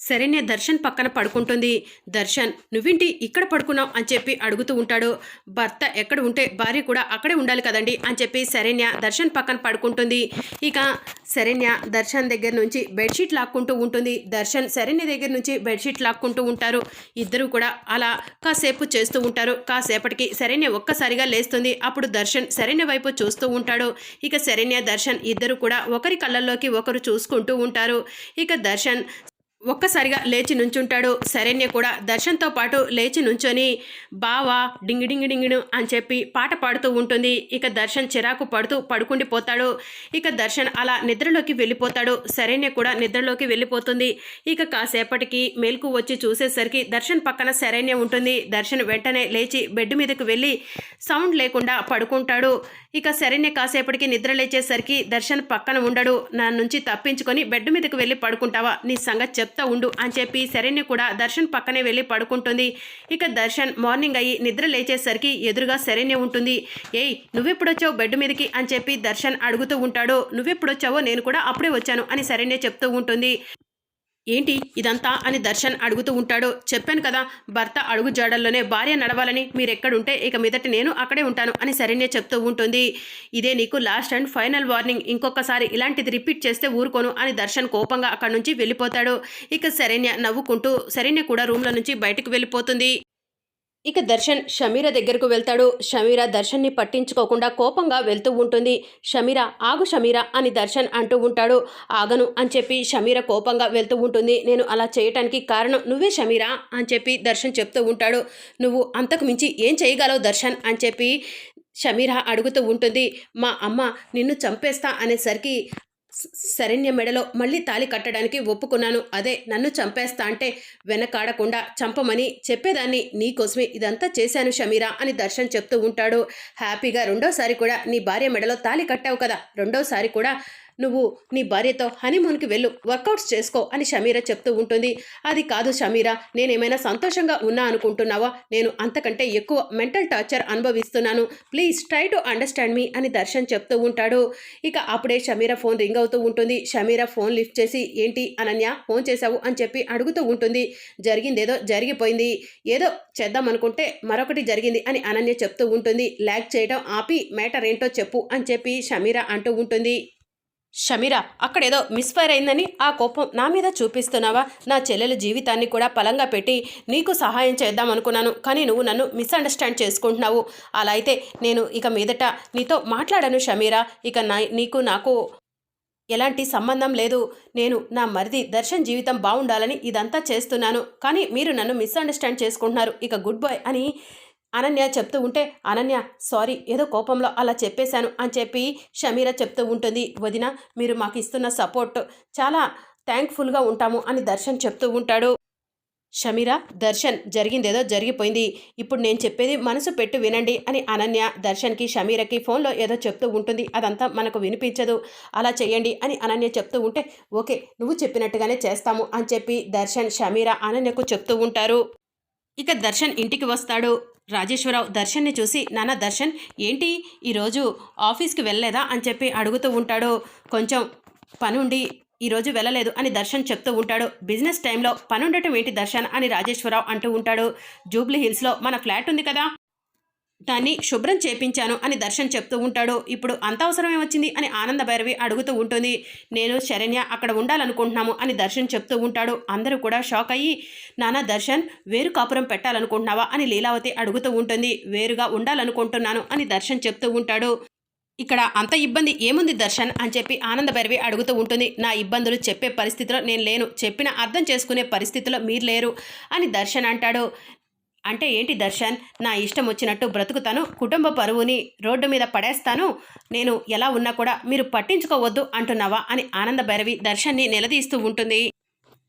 శరణ్య దర్శన్ పక్కన పడుకుంటుంది. దర్శన్ నువ్వింటి ఇక్కడ పడుకున్నావు? అని చెప్పి అడుగుతూ ఉంటాడు. భర్త ఎక్కడ ఉంటే భార్య కూడా అక్కడే ఉండాలి కదండి? అని చెప్పి శరణ్య దర్శన్ పక్కన పడుకుంటుంది. ఇక శరణ్య దర్శన్ దగ్గర నుంచి బెడ్షీట్ లాక్కుంటూ ఉంటుంది. దర్శన్ శరణ్య దగ్గర నుంచి బెడ్షీట్ లాక్కుంటూ ఉంటారు. ఇద్దరు కూడా అలా కాసేపు చేస్తూ ఉంటారు. కాసేపటికి శరణ్య ఒక్కసారిగా లేస్తుంది. అప్పుడు దర్శన్ శరణ్య వైపు చూస్తూ ఉంటాడు. ఇక శరణ్య దర్శన్ ఇద్దరు కూడా ఒకరి కళ్ళల్లోకి ఒకరు చూసుకుంటూ ఉంటారు. ఇక దర్శన్ ఒక్కసారిగా లేచి నుంచుంటాడు. శరణ్య కూడా దర్శన్తో పాటు లేచి నుంచొని బావా డింగి డింగి డింగిడు అని చెప్పి పాట పాడుతూ ఉంటుంది. ఇక దర్శన్ చిరాకు పడుతూ పడుకుండిపోతాడు. ఇక దర్శన్ అలా నిద్రలోకి వెళ్ళిపోతాడు. శరణ్య కూడా నిద్రలోకి వెళ్ళిపోతుంది. ఇక కాసేపటికి మేల్కు వచ్చి చూసేసరికి దర్శన్ పక్కన శరణ్య ఉంటుంది. దర్శన్ వెంటనే లేచి బెడ్ మీదకు వెళ్ళి సౌండ్ లేకుండా పడుకుంటాడు. ఇక శరణ్య కాసేపటికి నిద్రలేచేసరికి దర్శన్ పక్కన ఉండడు. నా నుంచి తప్పించుకొని బెడ్ మీదకు వెళ్ళి పడుకుంటావా? నీ సంగతి చెప్తా ఉండు అని చెప్పి శరణ్య కూడా దర్శన్ పక్కనే వెళ్ళి పడుకుంటుంది. ఇక దర్శన్ మార్నింగ్ అయ్యి నిద్ర లేచేసరికి ఎదురుగా శరణ్య ఉంటుంది. ఏయ్ నువ్వెప్పుడొచ్చావు బెడ్ మీదకి అని చెప్పి దర్శన్ అడుగుతూ ఉంటాడు. నువ్వెప్పుడొచ్చావో నేను కూడా అప్పుడే వచ్చాను అని శరణ్య చెప్తూ ఉంటుంది. ఏంటి ఇదంతా అని దర్శన్ అడుగుతూ ఉంటాడు. చెప్పాను కదా భర్త అడుగు జాడల్లోనే భార్య నడవాలని మీరెక్కడుంటే ఇక మీదట నేను అక్కడే ఉంటాను అని శరణ్య చెప్తూ ఉంటుంది. ఇదే నీకు లాస్ట్ అండ్ ఫైనల్ వార్నింగ్ ఇంకొకసారి ఇలాంటిది రిపీట్ చేస్తే ఊరుకోను అని దర్శన్ కోపంగా అక్కడి నుంచి వెళ్ళిపోతాడు. ఇక శరణ్య నవ్వుకుంటూ శరణ్య కూడా రూమ్లో నుంచి బయటకు వెళ్ళిపోతుంది. ఇక దర్శన్ షమీర దగ్గరకు వెళ్తాడు. షమీర దర్శన్ని పట్టించుకోకుండా కోపంగా వెళ్తూ ఉంటుంది. షమీర ఆగు షమీర అని దర్శన్ అంటూ ఉంటాడు. ఆగను అని చెప్పి షమీర కోపంగా వెళ్తూ ఉంటుంది. నేను అలా చేయటానికి కారణం నువ్వే షమీర అని చెప్పి దర్శన్ చెప్తూ ఉంటాడు. నువ్వు అంతకు మించి ఏం చేయగలవు దర్శన్ అని చెప్పి షమీర అడుగుతూ ఉంటుంది. మా అమ్మ నిన్ను చంపేస్తా అనేసరికి శరణ్య మెడలో మళ్ళీ తాలి కట్టడానికి ఒప్పుకున్నాను. అదే నన్ను చంపేస్తా అంటే వెనకాడకుండా చంపమని చెప్పేదాన్ని నీకోసమే ఇదంతా చేశాను షమీరా అని దర్శన్ చెప్తూ ఉంటాడు. హ్యాపీగా రెండోసారి కూడా నీ భార్య మెడలో తాలి కట్టావు కదా. రెండోసారి కూడా నువ్వు నీ భార్యతో హనీమూన్కి వెళ్ళు వర్కౌట్స్ చేసుకో అని షమీరా చెప్తూ ఉంటుంది. అది కాదు షమీరా నేనేమైనా సంతోషంగా ఉన్నా అనుకుంటున్నావా? నేను అంతకంటే ఎక్కువ మెంటల్ టార్చర్ అనుభవిస్తున్నాను. Please try to understand me అని దర్శన్ చెప్తూ ఉంటాడు. ఇక అప్పుడే షమీరా ఫోన్ రింగ్ అవుతూ ఉంటుంది. షమీరా ఫోన్ లిఫ్ట్ చేసి ఏంటి అనన్య ఫోన్ చేశావు? అని చెప్పి అడుగుతూ ఉంటుంది. జరిగిందేదో జరిగిపోయింది. ఏదో చేద్దాం అనుకుంటే మరొకటి జరిగింది అని అనన్య చెప్తూ ఉంటుంది. ల్యాగ్ చేయడం ఆపి మ్యాటర్ ఏంటో చెప్పు అని చెప్పి షమీరా అంటూ ఉంటుంది. షమీరా అక్కడేదో మిస్ఫైర్ అయిందని ఆ కోపం నా మీద చూపిస్తున్నావా? నా చెల్లెల జీవితాన్ని కూడా పలంగా పెట్టి నీకు సహాయం చేద్దాం అనుకున్నాను కానీ నువ్వు నన్ను మిస్అండర్స్టాండ్ చేసుకుంటున్నావు. అలా అయితే నేను ఇక మీదట నీతో మాట్లాడను షమీరా. ఇక నా నీకు నాకు ఎలాంటి సంబంధం లేదు. నేను నా మరిది దర్శన్ జీవితం బాగుండాలని ఇదంతా చేస్తున్నాను కానీ మీరు నన్ను మిస్అండర్స్టాండ్ చేసుకుంటున్నారు. ఇక గుడ్ బాయ్ అని అనన్య చెప్తూ ఉంటే అనన్య సారీ ఏదో కోపంలో అలా చెప్పేశాను అని చెప్పి షమీరా చెప్తూ ఉంటుంది. వదిన మీరు మాకు ఇస్తున్న సపోర్ట్ చాలా థ్యాంక్ఫుల్గా ఉంటాము అని దర్శన్ చెప్తూ ఉంటాడు. షమీరా దర్శన్ జరిగిందేదో జరిగిపోయింది. ఇప్పుడు నేను చెప్పేది మనసు పెట్టు వినండి అని అనన్య దర్శన్కి షమీరకి ఫోన్లో ఏదో చెప్తూ ఉంటుంది. అదంతా మనకు వినిపించదు. అలా చేయండి అని అనన్య చెప్తూ ఉంటే ఓకే నువ్వు చెప్పినట్టుగానే చేస్తాము అని చెప్పి దర్శన్ షమీరా అనన్యకు చెప్తూ ఉంటారు. ఇక దర్శన్ ఇంటికి వస్తాడు. రాజేశ్వరరావు దర్శన్ని చూసి నాన్న దర్శన్ ఏంటి? ఈరోజు ఆఫీస్కి వెళ్ళలేదా? అని చెప్పి అడుగుతూ ఉంటాడు. కొంచెం పనుండి ఈరోజు వెళ్ళలేదు అని దర్శన్ చెప్తూ ఉంటాడు. బిజినెస్ టైంలో పని ఉండటం ఏంటి దర్శన్? అని రాజేశ్వరరావు అంటూ ఉంటాడు. జూబ్లీ హిల్స్లో మన ఫ్లాట్ ఉంది కదా దాన్ని శుభ్రం చేపించాను అని దర్శన్ చెప్తూ ఉంటాడు. ఇప్పుడు అంత అవసరమే వచ్చింది అని ఆనంద భైరవి అడుగుతూ ఉంటుంది. నేను శరణ్య అక్కడ ఉండాలనుకుంటున్నాము అని దర్శన్ చెప్తూ ఉంటాడు. అందరూ కూడా షాక్ అయ్యి నానా దర్శన్ వేరు కాపురం పెట్టాలనుకుంటున్నావా? అని లీలావతి అడుగుతూ ఉంటుంది. వేరుగా ఉండాలనుకుంటున్నాను అని దర్శన్ చెప్తూ ఉంటాడు. ఇక్కడ అంత ఇబ్బంది ఏముంది దర్శన్? అని చెప్పి ఆనంద భైరవి అడుగుతూ ఉంటుంది. నా ఇబ్బందులు చెప్పే పరిస్థితిలో నేను లేను. చెప్పిన అర్థం చేసుకునే పరిస్థితిలో మీరు లేరు అని దర్శన్ అంటాడు. అంటే ఏంటి దర్శన్? నా ఇష్టం వచ్చినట్టు బ్రతుకుతాను. కుటుంబ పరువుని రోడ్డు మీద పడేస్తాను. నేను ఎలా ఉన్నా కూడా మీరు పట్టించుకోవద్దు అంటున్నావా అని ఆనంద భైరవి దర్శన్ని నిలదీస్తూ ఉంటుంది.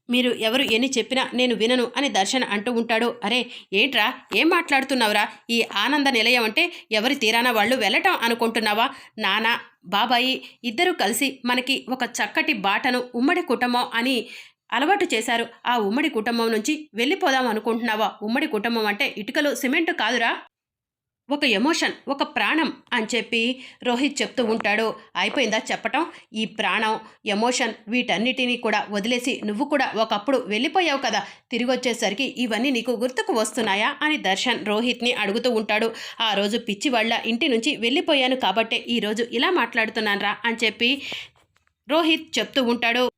మీరు ఎవరు ఎన్ని చెప్పినా నేను వినను అని దర్శన్ అంటూ ఉంటాడు. అరే ఏంట్రా? ఏం మాట్లాడుతున్నావురా? ఈ ఆనంద నిలయం అంటే ఎవరి తీరాన వాళ్ళు వెళ్ళటం అనుకుంటున్నావా? నానా బాబాయి ఇద్దరూ కలిసి మనకి ఒక చక్కటి బాటను ఉమ్మడి కుటుంబం అని అలవాటు చేశారు. ఆ ఉమ్మడి కుటుంబం నుంచి వెళ్ళిపోదాం అనుకుంటున్నావా? ఉమ్మడి కుటుంబం అంటే ఇటుకలు సిమెంట్ కాదురా? ఒక ఎమోషన్ ఒక ప్రాణం అని చెప్పి రోహిత్ చెప్తూ ఉంటాడు. అయిపోయిందా చెప్పటం? ఈ ప్రాణం ఎమోషన్ వీటన్నిటినీ కూడా వదిలేసి నువ్వు కూడా ఒకప్పుడు వెళ్ళిపోయావు కదా. తిరిగి వచ్చేసరికి ఇవన్నీ నీకు గుర్తుకు వస్తున్నాయా? అని దర్శన్ రోహిత్ని అడుగుతూ ఉంటాడు. ఆ రోజు పిచ్చి వాళ్ళ ఇంటి నుంచి వెళ్ళిపోయాను కాబట్టే ఈరోజు ఇలా మాట్లాడుతున్నానరా అని చెప్పి రోహిత్ చెప్తూ ఉంటాడు.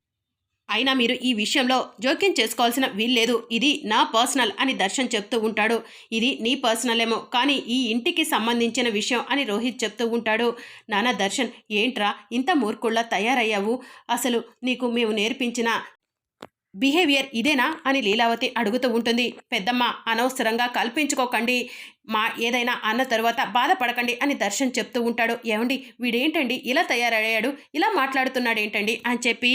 అయినా మీరు ఈ విషయంలో జోక్యం చేసుకోవాల్సిన వీల్లేదు. ఇది నా పర్సనల్ అని దర్శన్ చెప్తూ ఉంటాడు. ఇది నీ పర్సనల్ ఏమో కానీ ఈ ఇంటికి సంబంధించిన విషయం అని రోహిత్ చెప్తూ ఉంటాడు. నానా దర్శన్ ఏంట్రా ఇంత మూర్ఖుళ్ళ తయారయ్యావు? అసలు నీకు మేము నేర్పించిన బిహేవియర్ ఇదేనా అని లీలావతి అడుగుతూ ఉంటుంది. పెద్దమ్మ అనవసరంగా కల్పించుకోకండి. మా ఏదైనా అన్న తరువాత బాధపడకండి అని దర్శన్ చెప్తూ ఉంటాడు. ఏమండి వీడేంటండి ఇలా తయారయ్యాడు? ఇలా మాట్లాడుతున్నాడు ఏంటండి అని చెప్పి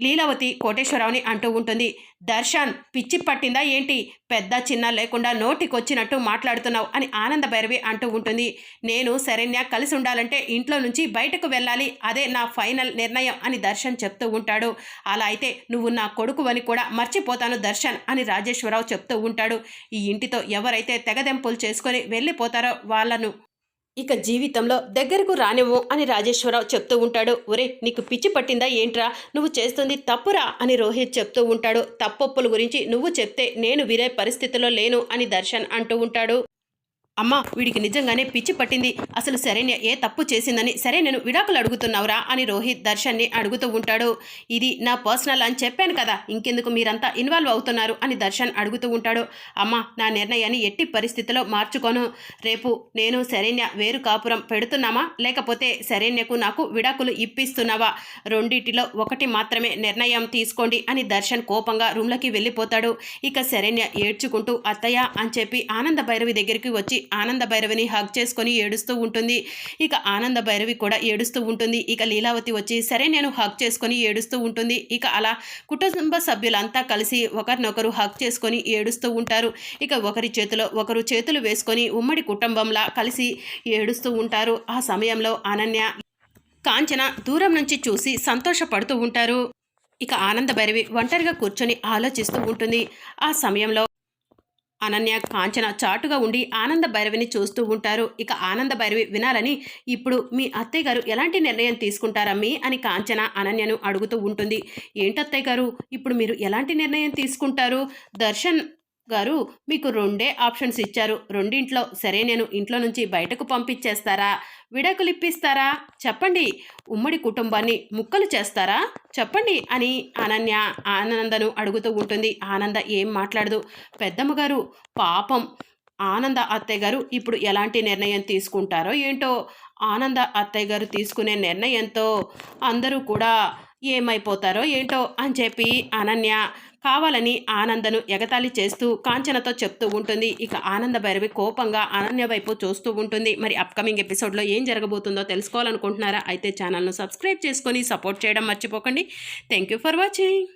లీలావతి కోటేశ్వరరావుని అంటూ ఉంటుంది. దర్శన్ పిచ్చి పట్టిందా ఏంటి? పెద్ద చిన్న లేకుండా నోటికొచ్చినట్టు మాట్లాడుతున్నావు అని ఆనంద భైరవి అంటూ ఉంటుంది. నేను శరణ్య కలిసి ఉండాలంటే ఇంట్లో నుంచి బయటకు వెళ్ళాలి. అదే నా ఫైనల్ నిర్ణయం అని దర్శన్ చెప్తూ ఉంటాడు. అలా అయితే నువ్వు నా కొడుకు అని కూడా మర్చిపోతాను దర్శన్ అని రాజేశ్వరరావు చెప్తూ ఉంటాడు. ఈ ఇంటితో ఎవరైతే తెగదెంపులు చేసుకొని వెళ్ళిపోతారో వాళ్ళను ఇక జీవితంలో దగ్గరకు రానేమో అని రాజేశ్వరరావు చెప్తూ ఉంటాడు. ఒరే నీకు పిచ్చి పట్టిందా ఏంట్రా? నువ్వు చేస్తుంది తప్పురా అని రోహిత్ చెప్తూ ఉంటాడు. తప్పొప్పుల గురించి నువ్వు చెప్తే నేను విరే పరిస్థితిలో లేను అని దర్శన్ అంటూ ఉంటాడు. అమ్మ వీడికి నిజంగానే పిచ్చి పట్టింది. అసలు శరణ్య ఏ తప్పు చేసిందని సరే నేను విడాకులు అడుగుతున్నావురా అని రోహిత్ దర్శన్ని అడుగుతూ ఉంటాడు. ఇది నా పర్సనల్ అని చెప్పాను కదా ఇంకెందుకు మీరంతా ఇన్వాల్వ్ అవుతున్నారు అని దర్శన్ అడుగుతూ ఉంటాడు. అమ్మా నా నిర్ణయాన్ని ఎట్టి పరిస్థితిలో మార్చుకోను. రేపు నేను శరణ్య వేరు కాపురం పెడుతున్నామా? లేకపోతే శరణ్యకు నాకు విడాకులు ఇప్పిస్తున్నావా? రెండింటిలో ఒకటి మాత్రమే నిర్ణయం తీసుకోండి అని దర్శన్ కోపంగా రూమ్లోకి వెళ్ళిపోతాడు. ఇక శరణ్య ఏడ్చుకుంటూ అత్తయ్య అని చెప్పి ఆనంద భైరవి దగ్గరికి వచ్చి ఆనంద భైరవిని హగ్ చేసుకొని ఏడుస్తూ ఉంటుంది. ఇక ఆనంద భైరవి కూడా ఏడుస్తూ ఉంటుంది. ఇక లీలావతి వచ్చి సరే నేను హగ్ చేసుకొని ఏడుస్తూ ఉంటుంది. ఇక అలా కుటుంబ సభ్యులంతా కలిసి ఒకరినొకరు హగ్ చేసుకొని ఏడుస్తూ ఉంటారు. ఇక ఒకరి చేతిలో ఒకరు చేతులు వేసుకొని ఉమ్మడి కుటుంబంలా కలిసి ఏడుస్తూ ఉంటారు. ఆ సమయంలో అనన్య కాంచన దూరం నుంచి చూసి సంతోషపడుతూ ఉంటారు. ఇక ఆనంద భైరవి ఒంటరిగా కూర్చొని ఆలోచిస్తూ ఉంటుంది. ఆ సమయంలో అనన్య కాంచన చాటుగా ఉండి ఆనంద భైరవిని చూస్తూ ఉంటారు. ఇక ఆనంద భైరవి వినాలని ఇప్పుడు మీ అత్తయ్య గారు ఎలాంటి నిర్ణయం తీసుకుంటారమ్మీ అని కాంచన అనన్యను అడుగుతూ ఉంటుంది. ఏంటత్తయ్య గారు ఇప్పుడు మీరు ఎలాంటి నిర్ణయం తీసుకుంటారు? దర్శన్ గారు మీకు రెండే ఆప్షన్స్ ఇచ్చారు. రెండింట్లో సరే నేను ఇంట్లో నుంచి బయటకు పంపించేస్తారా? విడాకులు ఇప్పిస్తారా చెప్పండి. ఉమ్మడి కుటుంబాన్ని ముక్కలు చేస్తారా? చెప్పండి అని అనన్య ఆనందను అడుగుతూ ఉంటుంది. ఆనంద ఏం మాట్లాడదు. పెద్దమ్మగారు పాపం. ఆనంద అత్తయ్య గారు ఇప్పుడు ఎలాంటి నిర్ణయం తీసుకుంటారో ఏంటో? ఆనంద అత్తయ్య గారు తీసుకునే నిర్ణయంతో అందరూ కూడా ఏమైపోతారో ఏంటో అని చెప్పి అనన్య కావాలని ఆనందను ఎగతాళి చేస్తూ కాంచనతో చెప్తూ ఉంటుంది. ఇక ఆనంద భైరవి కోపంగా అనన్య వైపు చూస్తూ ఉంటుంది. మరి అప్కమింగ్ ఎపిసోడ్లో ఏం జరగబోతుందో తెలుసుకోవాలనుకుంటున్నారా? అయితే ఛానల్ను సబ్స్క్రైబ్ చేసుకొని సపోర్ట్ చేయడం మర్చిపోకండి. Thank you for watching